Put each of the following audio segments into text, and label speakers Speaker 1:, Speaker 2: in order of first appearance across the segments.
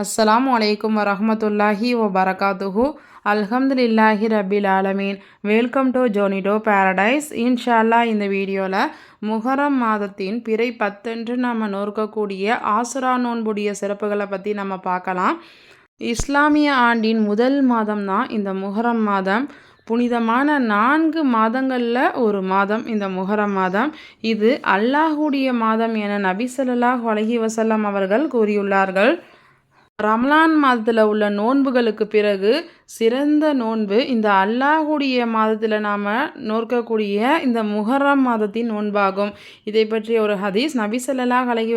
Speaker 1: அஸ்ஸலாமு வலைக்கம் வரமத்துல்லாஹி வ பரகாத்துஹு அல்ஹம்துலில்லாஹி ரபில் ஆலமீன். வெல்கம் டு ஜோனிடோ பேரடைஸ் இன்ஷால்லா இந்த வீடியோவில் முஹரம் மாதத்தின் பிறை பத்தென்று நம்ம நோக்கக்கூடிய ஆசுரா நோன்புடைய சிறப்புகளை பற்றி நம்ம பார்க்கலாம். இஸ்லாமிய ஆண்டின் முதல் மாதம் தான் இந்த முஹரம் மாதம். புனிதமான நான்கு மாதங்களில் ஒரு மாதம் இந்த முஹரம் மாதம். இது அல்லாஹுடைய மாதம் என நபி ஸல்லல்லாஹு வசல்லம் அவர்கள் கூறியுள்ளார்கள். ரமலான் மாதத்தில் உள்ள நோன்புகளுக்கு பிறகு சிறந்த நோன்பு இந்த அல்லாஹுடைய மாதத்தில் நாம் நோக்கக்கூடிய இந்த முஹர்ரம் மாதத்தின் நோன்பாகும். இதை பற்றிய ஒரு ஹதீஸ் நபி ஸல்லல்லாஹு அலைஹி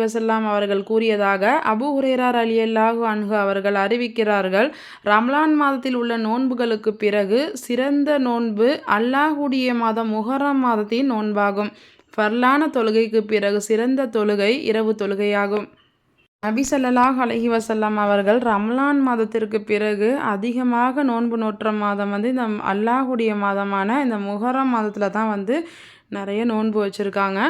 Speaker 1: அவர்கள் கூறியதாக அபு ஹுரேரார் அலி அல்லாஹு அன்ஹு அவர்கள் அறிவிக்கிறார்கள். ரம்லான் மாதத்தில் உள்ள நோன்புகளுக்கு பிறகு சிறந்த நோன்பு அல்லாஹுடைய மாதம் முஹர்ரம் மாதத்தின் நோன்பாகும். ஃபர்லான தொழுகைக்கு பிறகு சிறந்த தொழுகை இரவு தொழுகையாகும். நபி சல்லாஹ் அலஹி வசல்லாம் அவர்கள் ரம்லான் மாதத்திற்கு பிறகு அதிகமாக நோன்பு நோற்ற மாதம் வந்து இந்த அல்லாஹுடைய மாதமான இந்த முஹரம் மாதத்தில் தான் வந்து நிறைய நோன்பு வச்சுருக்காங்க.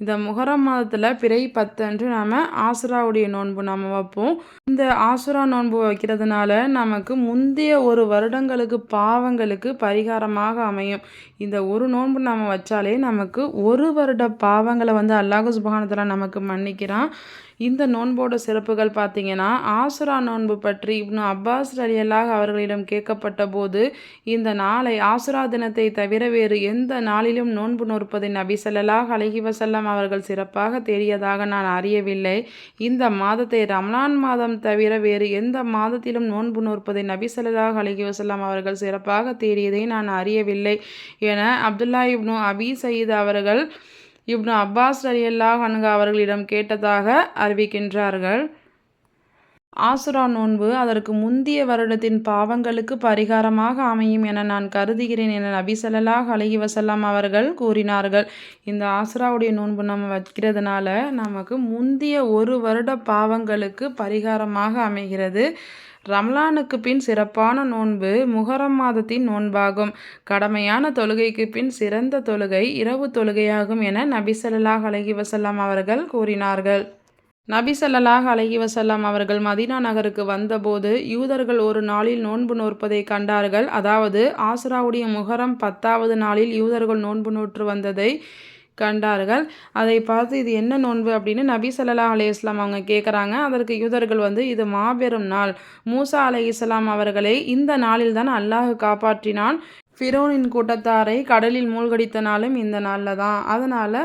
Speaker 1: இந்த முகரம் மாதத்தில் பிறை பத்தன்று நாம் ஆசுராவுடைய நோன்பு நாம் வைப்போம். இந்த ஆசுரா நோன்பு வைக்கிறதுனால நமக்கு முந்தைய ஒரு வருடங்களுக்கு பாவங்களுக்கு பரிகாரமாக அமையும். இந்த ஒரு நோன்பு நம்ம வச்சாலே நமக்கு ஒரு வருட பாவங்களை வந்து அல்லாஹு சுபகானத்தில் நமக்கு மன்னிக்கிறான். இந்த நோன்போட சிறப்புகள் பார்த்தீங்கன்னா ஆசுரா நோன்பு பற்றி இப்னு அப்பாஸ் அலியல்லாக அவர்களிடம் கேட்கப்பட்ட போது இந்த நாளை ஆசுரா தினத்தை தவிர வேறு எந்த நாளிலும் நோன்பு நோற்பதை நபி செல்லலாக அலைஹி வஸல்லம் அவர்கள் சிறப்பாக தெரியதாக நான் அறியவில்லை. இந்த மாதத்தை ரம்லான் மாதம் தவிர வேறு எந்த மாதத்திலும் நோன்பு நோற்பதை நபி செல்லலாக அலைஹி வஸல்லம் அவர்கள் சிறப்பாக தேடியதை நான் அறியவில்லை. என அப்துல்லா இப்னு அபி சயீத் அவர்கள் இப்னு அப்பாஸ் ரலியல்லாஹ் அன்ஹு அவர்களிடம் கேட்டதாக அறிவிக்கின்றார்கள். ஆசுரா நோன்பு அதற்கு முந்திய வருடத்தின் பாவங்களுக்கு பரிகாரமாக அமையும் என நான் கருதுகிறேன் என நபி ஸல்லல்லாஹு அலைஹி அவர்கள் கூறினார்கள். இந்த ஆசுராவுடைய நோன்பு நம்ம வைக்கிறதுனால நமக்கு முந்திய ஒரு வருட பாவங்களுக்கு பரிகாரமாக அமைகிறது. ரம்லானுக்கு பின் சிறப்பான நோன்பு முகரம் மாதத்தின் நோன்பாகும். கடமையான தொழுகைக்கு பின் சிறந்த தொழுகை இரவு தொழுகையாகும் என நபிசல்லாஹ் அலஹி வசல்லாம் அவர்கள் கூறினார்கள். நபி ஸல்லல்லாஹு அலைஹி அவர்கள் மதீனா நகருக்கு வந்தபோது யூதர்கள் ஒரு நாளில் நோன்பு நோற்பதை கண்டார்கள். அதாவது ஆசுராவுடைய முகரம் பத்தாவது நாளில் யூதர்கள் நோன்பு நோற்று வந்ததை கண்டார்கள். அதை பார்த்து இது என்ன நோன்பு அப்படின்னு நபி சல்லா அலி இஸ்லாம் அவங்க கேட்குறாங்க அதற்கு யூதர்கள் வந்து இது மாபெரும் நாள். மூசா அலை இஸ்லாம் அவர்களை இந்த நாளில் தான் அல்லாஹ் காப்பாற்றினான். ஃபிரோனின் கூட்டத்தாரை கடலில் மூழ்கடித்த நாளும் இந்த நாளில் தான். அதனால்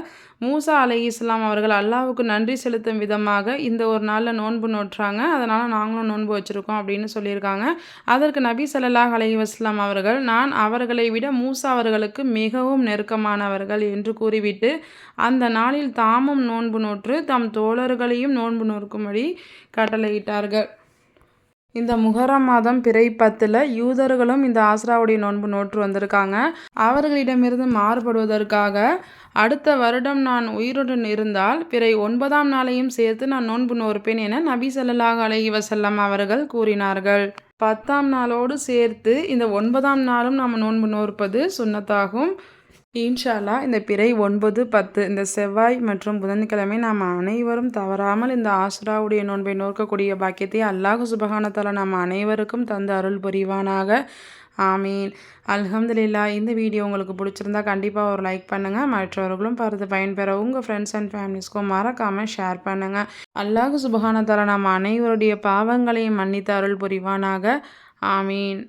Speaker 1: மூசா அலை இஸ்லாம் அவர்கள் அல்லாவுக்கு நன்றி செலுத்தும் விதமாக இந்த ஒரு நாளில் நோன்பு நோற்றாங்க. அதனால் நாங்களும் நோன்பு வச்சுருக்கோம் அப்படின்னு சொல்லியிருக்காங்க. அதற்கு நபி சல்லாஹ் அலி வஸ்லாம் அவர்கள் நான் அவர்களை விட மூசா அவர்களுக்கு மிகவும் நெருக்கமானவர்கள் என்று கூறிவிட்டு அந்த நாளில் தாமும் நோன்பு நோற்று தம் தோழர்களையும் நோன்பு நோக்கும்படி கட்டளையிட்டார்கள். இந்த முகரம் மாதம் பிறை பத்தில் யூதர்களும் இந்த ஆஸ்ராவுடைய நோன்பு நோற்று வந்திருக்காங்க. அவர்களிடமிருந்து மாறுபடுவதற்காக அடுத்த வருடம் நான் உயிருடன் இருந்தால் பிறை ஒன்பதாம் நாளையும் சேர்த்து நான் நோன்பு நோற்பேன் என நபி ஸல்லல்லாஹு அலைஹி வஸல்லம் அவர்கள் கூறினார்கள். பத்தாம் நாளோடு சேர்த்து இந்த ஒன்பதாம் நாளும் நாம் நோன்பு நோற்பது சுன்னத்தாகும். இன்ஷால்லா இந்த பிறை ஒன்பது பத்து இந்த செவ்வாய் மற்றும் புதன்கிழமை நாம் அனைவரும் தவறாமல் இந்த ஆசுராவுடைய நோன்பை நோக்கக்கூடிய பாக்கியத்தை அல்லாஹு சுபகானத்தால் நாம் அனைவருக்கும் தந்து அருள் புரிவானாக. ஆமீன். அல்ஹம்துலில்லா இந்த வீடியோ உங்களுக்கு பிடிச்சிருந்தா கண்டிப்பாக ஒரு லைக் பண்ணுங்கள் மற்றவர்களும் பார்த்து பயன்பெற உங்கள் ஃப்ரெண்ட்ஸ் அண்ட் ஃபேமிலிஸ்க்கும் மறக்காமல் ஷேர் பண்ணுங்கள் அல்லாஹு சுபகானத்தால் நாம் அனைவருடைய பாவங்களையும் மன்னித்து அருள் புரிவானாக. ஆமீன்.